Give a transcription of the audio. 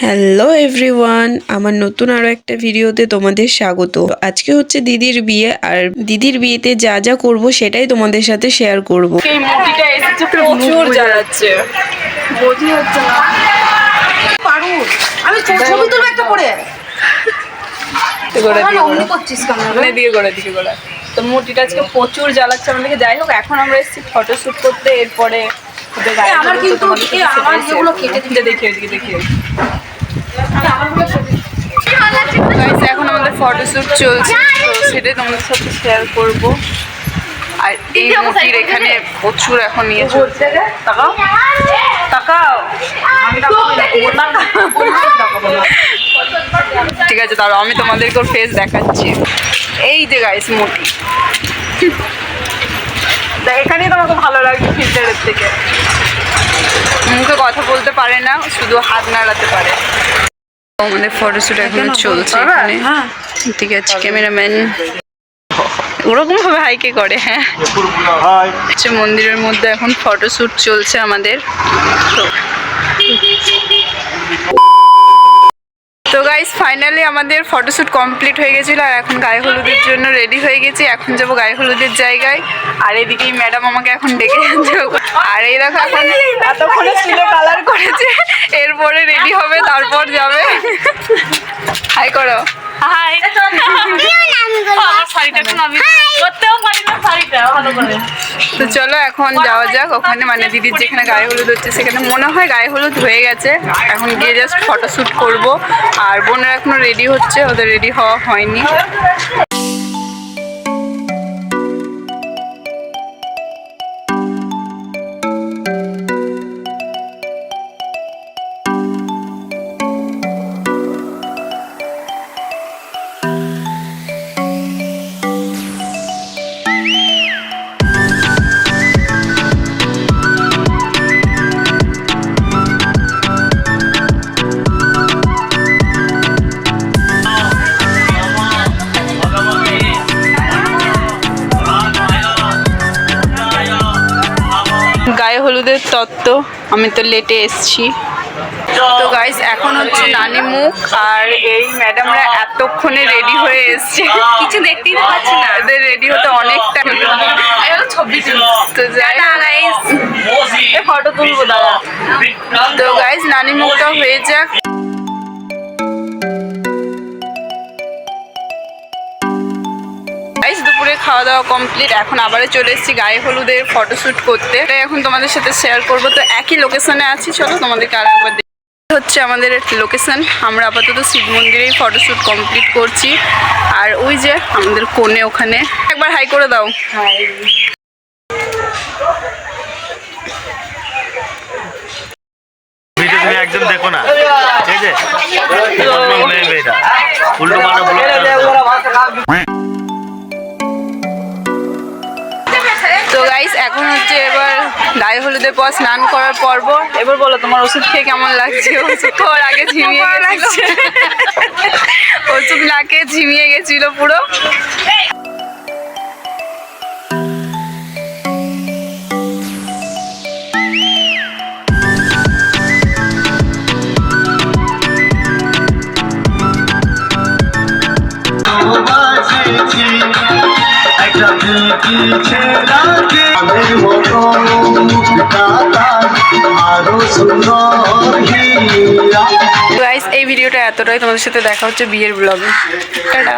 Hello everyone আমার নতুন আরও একটা ভিডিওতে তোমাদের স্বাগত। আজকে হচ্ছে দিদির বিয়ে আর দিদির বিয়েতে যা যা করব সেটাই তোমাদের সাথে শেয়ার করব। এই মুটিটা এসেছে প্রচুর জ্বালাচ্ছে। বোঝি হচ্ছে না। পারুল আমি ছবি তুলবো একটা করে। করে আমার দিয়ে করছিস কেন? মানে দিয়ে করে করে। তো মুটিটা আজকে প্রচুর জ্বালাচ্ছে। আমাদেরকে যাই হোক এখন আমরা এসেছি ফটো শুট করতে এরপরে এ, আমার কিন্তু- আমার যেগুলো কেটে করব। যে দেখি ওইদিকে দেখি আমারগুলো ছবি- Guys, এখন আমাদের ফটো শুট চলছে তো সেটাই তোমাদের সাথে শেয়ার করব। আর এই মুটির এখানে প্রচুর এখন নিয়ে চলছে। তাকাও। তাকাও। ঠিক আছে তাহলে আমি তোমাদেরকে ওর ফেস দেখাচ্ছি। এই যে গাইস মুটি তা এখানেই তোমাকে ভালো লাগছে ফিল্টারের থেকে। মুখে কথা বলতে পারে না শুধু হাত নাড়াতে পারে। আমাদের ফটোশ্যুট এখনও চলছে এখানে। ঠিক আছে ক্যামেরাম্যান। ওরকম ভাবে হাইকে করে হ্যাঁ। হচ্ছে মন্দিরের মধ্যে এখন ফটোশ্যুট চলছে আমাদের। তো তো গাইস ফাইনালি আমাদের ফটোশ্যুট কমপ্লিট হয়ে গেছিল আর এখন গায়ে হলুদের জন্য রেডি হয়ে গেছি। এখন যাব গায়ে হলুদের জায়গায়। আর এদিকেই ম্যাডাম আমাকে এখন ডেকে আর এই দেখো এখন এতক্ষণে চুলে কালার করেছে। এরপরে রেডি হবে তারপর যাবে। হাই করো। হাই তো চলো এখন যাওয়া যাক ওখানে মানে দিদির যেখানে গায়ে হলুদ হচ্ছে সেখানে। মনে হয় গায়ে হলুদ হয়ে গেছে। এখন গিয়ে জাস্ট ফটো শ্যুট করব। আর বোনেরা এখনও রেডি হচ্ছে ওদের রেডি হওয়া হয়নি। গায়ে হলুদের তত্ত্ব। আমি তো লেটে এসছি। তো গাইস এখন হচ্ছে নানি মুখ আর এই ম্যাডামরা এতক্ষণে রেডি হয়ে এসছে। কিছু দেখতেই পাচ্ছি না। এদের রেডি হতে অনেকটা ছবি তো ফটো তুলবো দাদা। তো গাইস নানি মুখটা হয়ে যাক। দুপুরে খাওয়া দাওয়া কমপ্লিট এখন আবারও চলে এসেছি গায়ে হলুদের ফটোশ্যুট করতে এখন তোমাদের সাথে শেয়ার করব তো একই লোকেশনে আছি চলো তোমাদেরকে আরেকবার দেখি হচ্ছে আমাদের লোকেশন আমরা আপাতত শিব মন্দিরেই ফটোশ্যুট কমপ্লিট করছি আর ওই যে আমাদের কোণে ওখানে একবার হাই করে দাও দেখো না ঠিক আছে এখন হচ্ছে এবার গায়ে হলুদের পর স্নান করার পর্ব এবার বলো তোমার ওষুধ খেয়ে কেমন লাগছে ওষুধ খাওয়ার আগে ঝিমিয়ে লাগছে ওষুধ না খেয়ে ঝিমিয়ে গেছিল পুরো বাজেছি মতো আরও সুন্দর এই ভিডিওটা এতটাই। তোমাদের সাথে দেখা হচ্ছে বিয়ের ব্লগে টাটা।